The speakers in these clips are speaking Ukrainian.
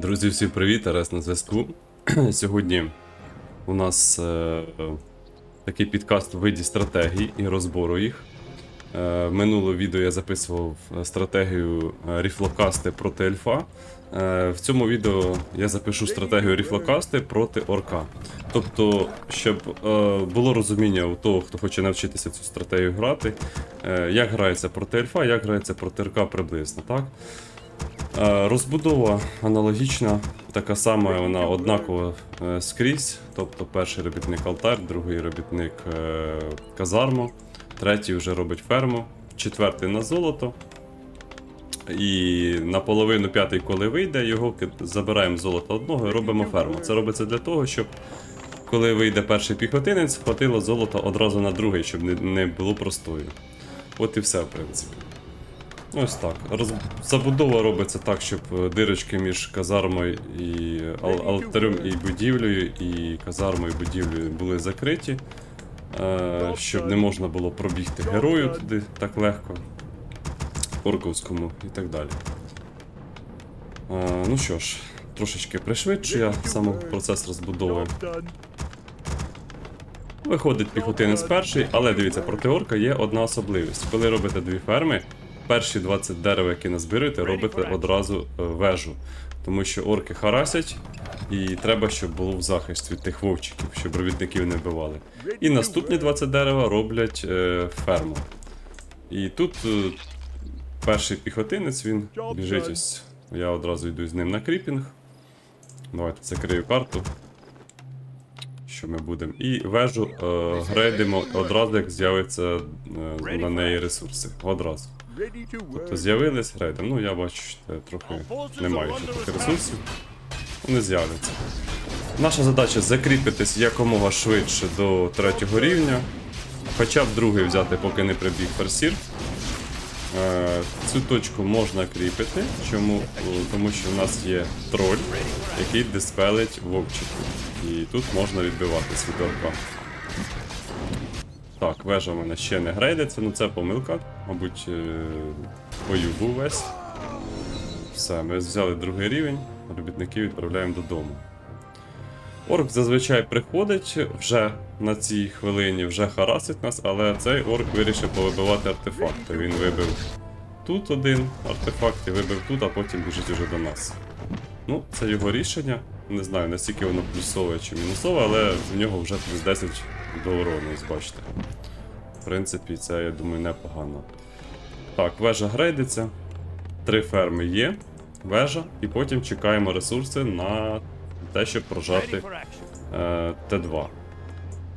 Друзі, всім привіт, Арес на зв'язку. Сьогодні у нас е, такий підкаст в виді стратегій і розбору їх. Е, минуле відео я записував стратегію е, ріфлокасти проти ельфа. Е, в цьому відео я запишу стратегію ріфлокасти проти орка. Тобто, щоб е, було розуміння у того, хто хоче навчитися цю стратегію грати, е, як грається проти ельфа, як грається проти орка приблизно. так? Е, Розбудова аналогічна, така сама, вона однакова е, скрізь. Тобто перший робітник алтар, другий робітник е, казарму, третій вже робить ферму, четвертий на золото. І наполовину п'ятий, коли вийде, його забираємо золото одного і робимо ферму. Це робиться для того, щоб коли вийде перший піхотинець, хватило золота одразу на другий, щоб не, було простою. От і все, в принципі. Ось так. Роз... Забудова робиться так, щоб е, дирочки між казармою і ал- алтарем і будівлею, і казармою і будівлею були закриті, е, щоб не можна було пробігти герою туди так легко, орковському і так далі. Е, ну що ж, трошечки пришвидшу я сам процес розбудови. Виходить піхотинець перший, але дивіться, проти орка є одна особливість. Коли робите дві ферми, перші 20 дерев, які назбирите, робите одразу е, вежу. Тому що орки харасять, і треба, щоб було в захист від тих вовчиків, щоб робітників не вбивали. І наступні 20 дерева роблять е, ферму. І тут е, перший піхотинець він біжить ось. Я одразу йду з ним на кріпінг. Давайте закрию карту що ми будемо. І вежу е, грейдимо одразу, як з'явиться е, на неї ресурси. Одразу. Тобто з'явились грейди. Ну я бачу, що трохи немає таких ресурсів. Вони з'являться. Наша задача закріпитись якомога швидше до третього рівня. Хоча б другий взяти, поки не прибіг ферсір. Е, Цю точку можна кріпити. Чому? Тому що в нас є троль, який диспелить вовчиків. І тут можна відбиватись від орка. Так, вежа в мене ще не грейдиться, ну це помилка. Мабуть, е, бою був весь. Все, ми взяли другий рівень, робітників відправляємо додому. Орк зазвичай приходить вже на цій хвилині, вже харасить нас, але цей орк вирішив повибивати артефакти. Він вибив тут один артефакт і вибив тут, а потім біжить уже до нас. Ну, це його рішення. Не знаю, наскільки воно плюсове чи мінусове, але в нього вже плюс 10 до урону, ось бачите. В принципі, це, я думаю, непогано. Так, вежа грейдиться. Три ферми є. Вежа, і потім чекаємо ресурси на те, щоб прожати е, Т2.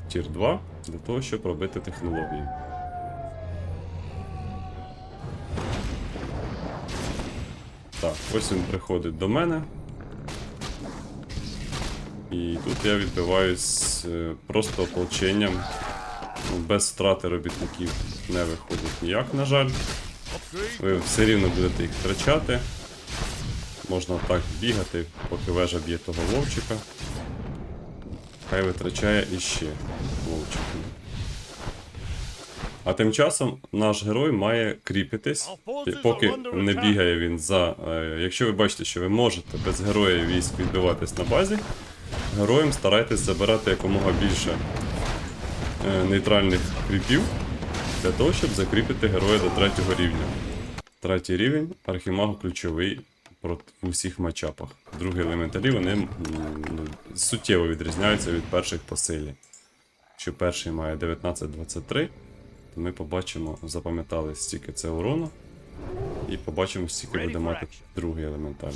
Тір 2 для того, щоб робити технології. Так, ось він приходить до мене. І тут я відбиваюсь е, просто ополченням. Ну, Без втрати робітників не виходить ніяк, на жаль. Ви все рівно будете їх втрачати. Можна так бігати, поки вежа б'є того вовчика. Хай витрачає іще вовчиків. А тим часом наш герой має кріпитись, поки не бігає він за. е, Якщо ви бачите, що ви можете без героя військ відбиватись на базі, героям старайтесь забирати якомога більше е, нейтральних кріпів для того, щоб закріпити героя до третього рівня. Третій рівень архімаг ключовий в усіх матчапах. Другі елементарі вони ну, суттєво відрізняються від перших по силі. Якщо перший має 19-23, то ми побачимо, запам'ятали стільки це урону. І побачимо, стільки буде мати другий елементаль.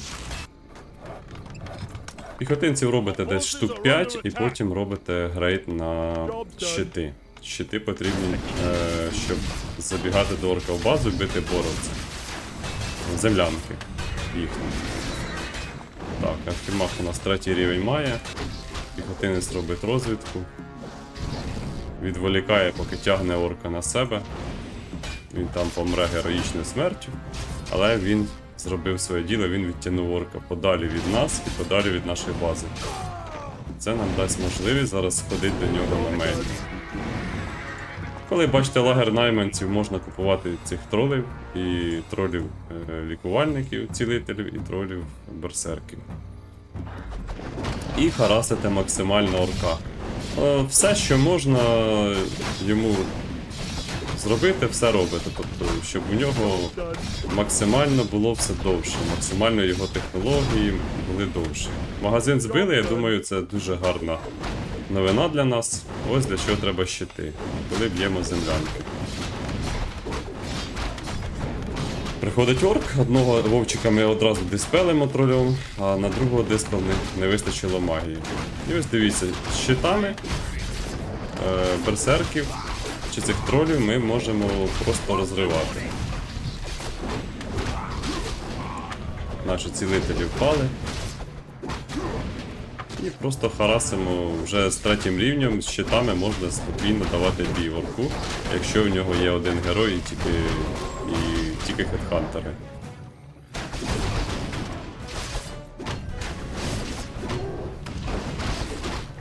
Піхотинців робите десь штук 5 і потім робите грейд на щити. Щити потрібні, е, щоб забігати до орка в базу і бити боровця. Землянки їхні. Так, Архімах у нас третій рівень має. Піхотинець робить розвідку. Відволікає, поки тягне орка на себе. Він там помре героїчною смертю. Але він зробив своє діло, він відтягнув орка подалі від нас і подалі від нашої бази. Це нам дасть можливість зараз сходити до нього на мейн. Коли бачите лагер найманців, можна купувати цих тролів і тролів е, лікувальників, цілителів і тролів берсерків. і харасите максимально орка. Е, Все, що можна йому зробити, все робите. Тобто, щоб у нього максимально було все довше, максимально його технології були довші. Магазин збили, я думаю, це дуже гарна новина для нас. Ось для чого треба щити, коли б'ємо землянки. Приходить орк, одного вовчика ми одразу диспелимо тролем, а на другого диспел не, не вистачило магії. І ось дивіться, щитами е, берсерків чи цих тролів ми можемо просто розривати. Наші цілителі впали. І просто харасимо вже з третім рівнем, з щитами можна спокійно давати бій орку, якщо в нього є один герой і тільки, і тільки хедхантери.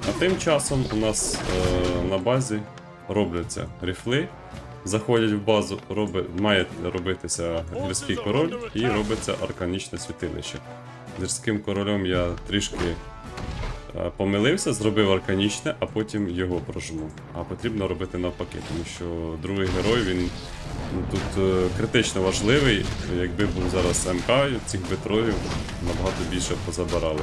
А тим часом у нас е, на базі робляться ріфли. Заходять в базу, роби, має робитися гірський король і робиться арканічне святилище. З гірським королем я трішки е, помилився, зробив арканічне, а потім його прожму. А потрібно робити навпаки, тому що другий герой він ну, тут е, критично важливий. Якби був зараз МК, цих би троїв набагато більше позабирали.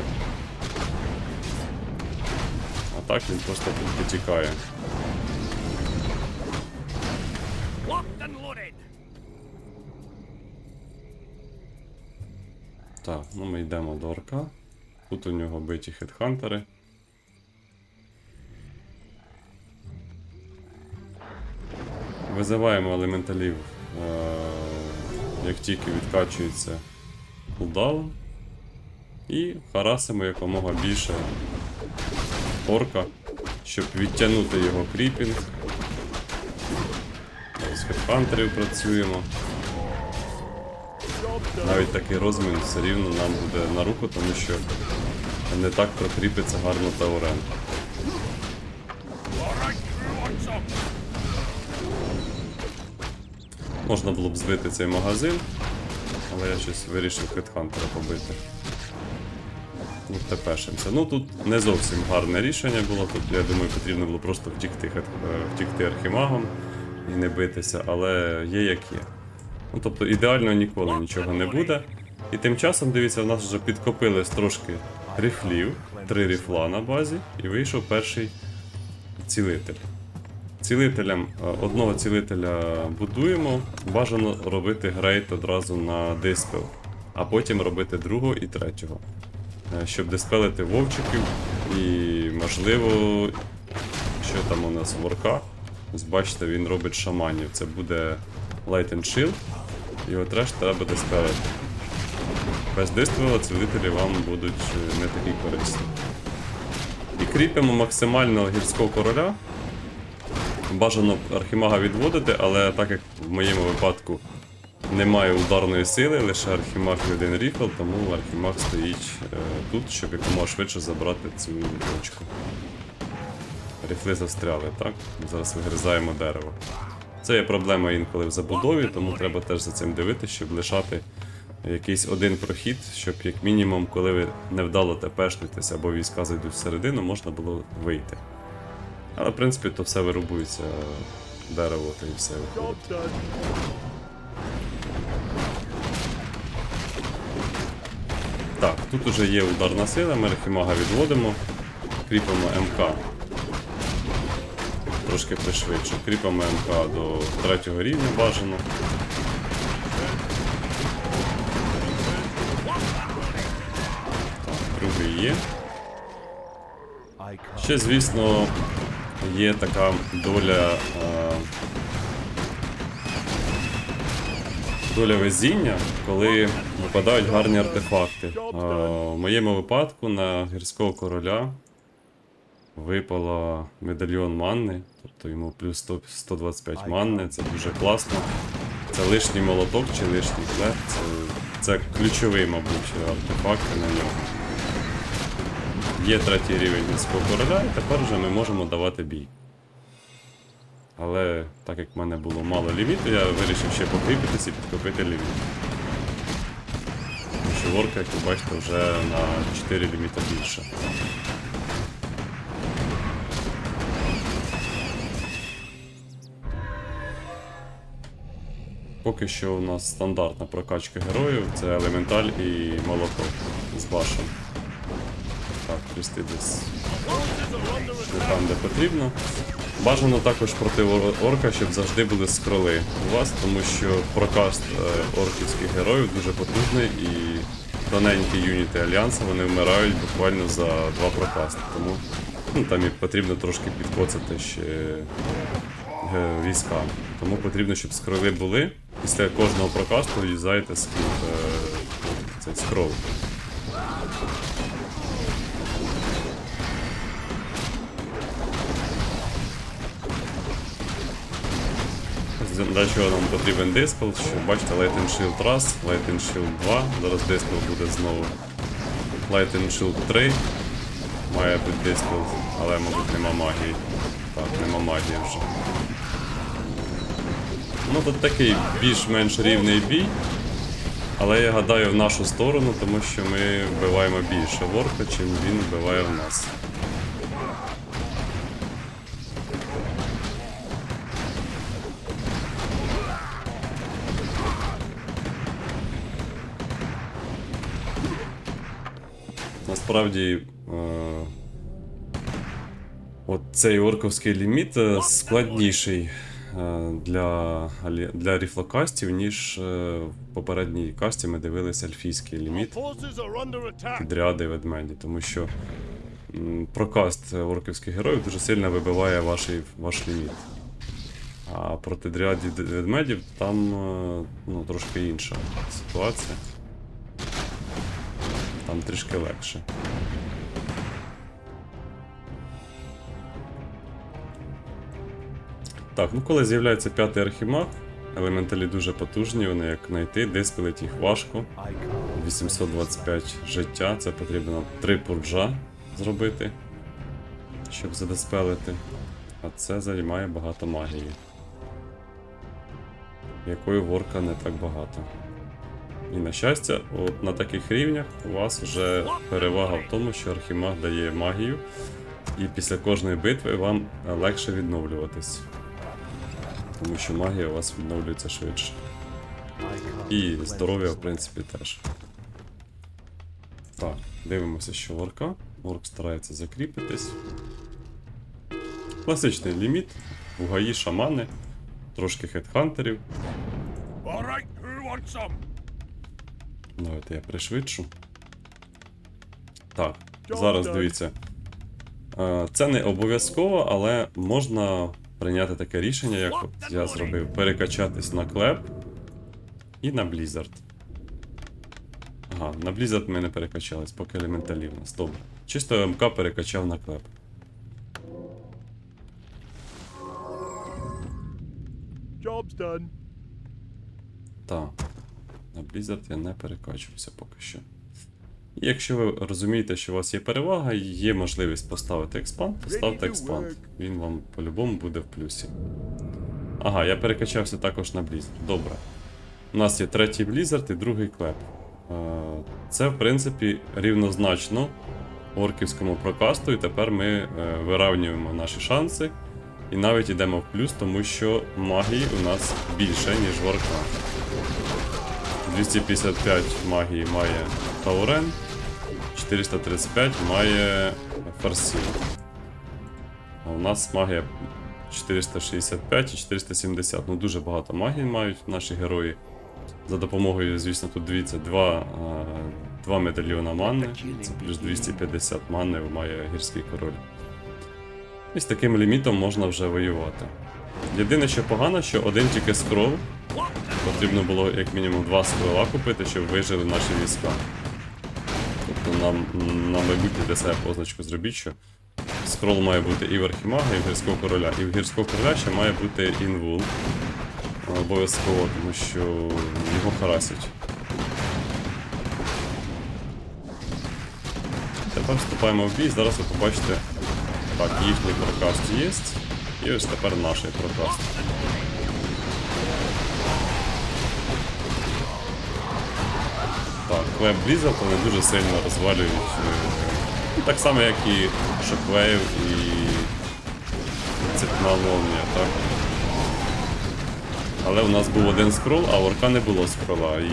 А так він просто тут потікає. Ну ми йдемо до орка. Тут у нього биті хедхантери. Визиваємо елементалів, е- як тільки відкачується кулдаун. І харасимо якомога більше орка, щоб відтягнути його кріпінг. З хедхантерів працюємо. Навіть такий розмін все рівно нам буде на руку, тому що не так прокріпиться гарно Таурен. Можна було б збити цей магазин, але я щось вирішив Хедхантера побити. Ну, тепешимося. Ну тут не зовсім гарне рішення було. Тут, я думаю, потрібно було просто втікти, е, втікти архімагом і не битися, але є як є. Ну, тобто ідеально ніколи нічого не буде. І тим часом, дивіться, в нас вже підкопились трошки ріфлів, три ріфла на базі, і вийшов перший цілитель. Цілителям е, одного цілителя будуємо. Бажано робити грейт одразу на диспел, а потім робити другого і третього. Е, Щоб диспелити вовчиків і, можливо, що там у нас ворка. Бачите, він робить шаманів. Це буде Light and Shield, от решта треба диспелити. Без диспела цілителі вам будуть е, не такі корисні. І кріпимо максимально гірського короля. Бажано архімага відводити, але так як в моєму випадку немає ударної сили, лише архімаг і один ріфл, тому архімаг стоїть е, тут, щоб якомога швидше забрати цю точку. Ріфли застряли, так? Зараз вигризаємо дерево. Це є проблема інколи в забудові, тому треба теж за цим дивитися, щоб лишати якийсь один прохід, щоб як мінімум, коли ви невдало тепешнетесь або війська зайдуть всередину, можна було вийти. Але в принципі то все вирубується дерево та і все виходить. Так, тут уже є ударна сила, ми Архімага відводимо, кріпимо МК. Трошки пришвидше. Кріпимо МК до третього рівня бажано. Другий є. Ще, звісно, є така доля. Е, доля везіння, коли випадають гарні артефакти. Е, в моєму випадку на гірського короля випало медальйон манни, тобто йому плюс 100, 125 манни, це дуже класно. Це лишній молоток чи лишній хлеб, це, це ключовий, мабуть, артефакт на нього. Є третій рівень міського короля, і тепер вже ми можемо давати бій. Але так як в мене було мало ліміту, я вирішив ще покріпитися і підкопити ліміт. Тому що ворка, як ви бачите, вже на 4 ліміта більше. Поки що у нас стандартна прокачка героїв це елементаль і молоток з башен. Так, трясти десь там, де потрібно. Бажано також проти орка, щоб завжди були скроли у вас, тому що прокаст е, орківських героїв дуже потужний і тоненькі юніти Альянсу вони вмирають буквально за два прокасти. Тому ну, там і потрібно трошки підкоцати ще війська. Тому потрібно, щоб скроли були. Після кожного прокасту скіл, е, цей скрол. Для нам потрібен диспел, що бачите, Light and Shield раз, Light and Shield 2, зараз диспел буде знову. Light and Shield 3. Має бути диспел, але, мабуть, нема магії. Так, нема магії вже. Ну тут такий більш-менш рівний бій. Але я гадаю в нашу сторону, тому що ми вбиваємо більше ворка, чим він вбиває в нас. Насправді. Е- От цей орковський ліміт е, складніший для, для ріфлокастів, ніж е, в попередній касті ми дивилися ельфійський ліміт підряди ведмеді, тому що прокаст орківських героїв дуже сильно вибиває ваш, ваш ліміт. А проти дрядів д- ведмедів там е, ну, трошки інша ситуація. Там трішки легше. Так, ну коли з'являється п'ятий архімаг, елементалі дуже потужні, вони як знайти, диспелить їх важко. 825 життя, це потрібно 3 пурджа зробити, щоб задиспелити. А це займає багато магії. Якої ворка не так багато. І на щастя, от на таких рівнях у вас вже перевага в тому, що Архімаг дає магію, і після кожної битви вам легше відновлюватись. Тому що магія у вас відновлюється швидше. І здоров'я, в принципі, теж. Так, дивимося, що ворка. Ворк старається закріпитись. Класичний ліміт. Бугаї, шамани, трошки хедхантерів. Давайте я пришвидшу. Так, зараз дивіться. Е, Це не обов'язково, але можна прийняти таке рішення, як от я зробив. Перекачатись на клеп і на Blizzard. Ага, на Blizzard ми не перекачались, поки елементалі в нас. Добре. Чисто МК перекачав на клеп. Job's done. Так. На Blizzard я не перекачуюся поки що. І якщо ви розумієте, що у вас є перевага, є можливість поставити експанд, поставте експанд. Він вам по-любому буде в плюсі. Ага, я перекачався також на Blizzard. Добре. У нас є третій Blizzard і другий клеп. Е, Це, в принципі, рівнозначно орківському прокасту, і тепер ми е, виравнюємо наші шанси. І навіть йдемо в плюс, тому що магії у нас більше, ніж в орка. 255 магії має Таурен, 435 має Фарсі. А у нас магія 465 і 470. Ну дуже багато магії мають наші герої. За допомогою, звісно, тут дивіться, два, е, два медальйона мани, це плюс 250 мани має гірський король. І з таким лімітом можна вже воювати. Єдине, що погано, що один тільки скрол. Потрібно було як мінімум два скрола купити, щоб вижили наші війська. Нам на майбутнє для себе позначку зробіть, що скрол має бути і в Архімага, і в гірського короля. І в гірського короля ще має бути інвул. Обов'язково, тому що його харасять. Тепер вступаємо в бій, зараз ви побачите. Так, їхній прокаст є. І ось тепер наш прокаст. Так, Клеп Blizzard вони дуже сильно розвалюють. е, Так само, як і Shockwave і Цепна молнія, так? Але у нас був один скрол, а у орка не було скрола. І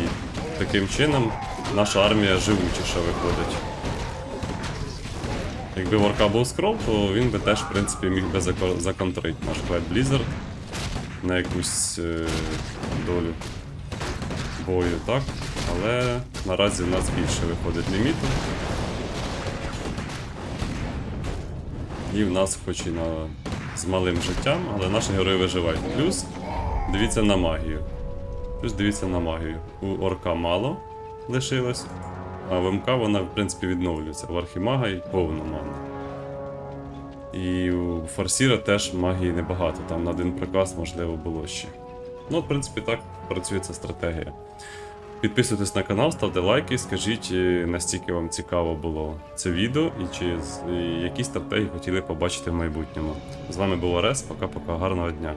таким чином наша армія живучіша виходить. Якби в орка був скрол, то він би теж, в принципі, міг би законтрити наш Клеп Blizzard на якусь е, долю бою, так? Але наразі в нас більше виходить ліміту. І в нас хоч і на... з малим життям, але наші герої виживають. Плюс дивіться на магію. Плюс дивіться на магію. У орка мало лишилось, а в МК вона, в принципі, відновлюється. В архімага й повно мана. І у Фарсіра теж магії небагато, там на один приказ, можливо, було ще. Ну, в принципі, так працює ця стратегія. Підписуйтесь на канал, ставте лайки, скажіть, е, настільки вам цікаво було це відео і чи які стратегії хотіли побачити в майбутньому. З вами був Орес, пока-пока, гарного дня.